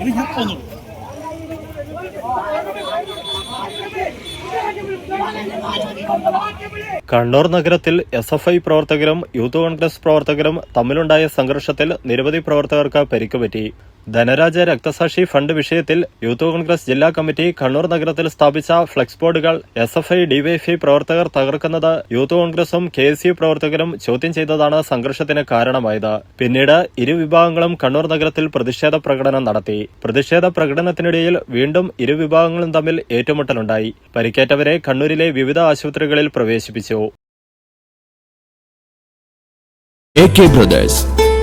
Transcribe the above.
ഇത് ഞാൻ കണ്ണൂർ നഗരത്തിൽ എസ് എഫ് ഐ പ്രവർത്തകരും യൂത്ത് കോൺഗ്രസ് പ്രവർത്തകരും തമ്മിലുണ്ടായ സംഘർഷത്തിൽ നിരവധി പ്രവർത്തകർക്ക് പരിക്കുപറ്റി. ധനരാജ രക്തസാക്ഷി ഫണ്ട് വിഷയത്തിൽ യൂത്ത് കോൺഗ്രസ് ജില്ലാ കമ്മിറ്റി കണ്ണൂർ നഗരത്തിൽ സ്ഥാപിച്ച ഫ്ലക്സ് ബോർഡുകൾ എസ് എഫ് ഐ ഡിവൈഎഫ്ഐ പ്രവർത്തകർ തകർക്കുന്നത് യൂത്ത് കോൺഗ്രസും കെ എസ് യു പ്രവർത്തകരും ചോദ്യം ചെയ്തതാണ് സംഘർഷത്തിന് കാരണമായത്. പിന്നീട് ഇരുവിഭാഗങ്ങളും കണ്ണൂർ നഗരത്തിൽ പ്രതിഷേധ പ്രകടനം നടത്തി. പ്രതിഷേധ പ്രകടനത്തിനിടയിൽ വീണ്ടും ഇരുവിഭാഗങ്ങളും തമ്മിൽ ഏറ്റുമുട്ടലുണ്ടായി. പരിക്കേറ്റവരെ കണ്ണൂരിലെ വിവിധ ആശുപത്രികളിൽ പ്രവേശിപ്പിച്ചു.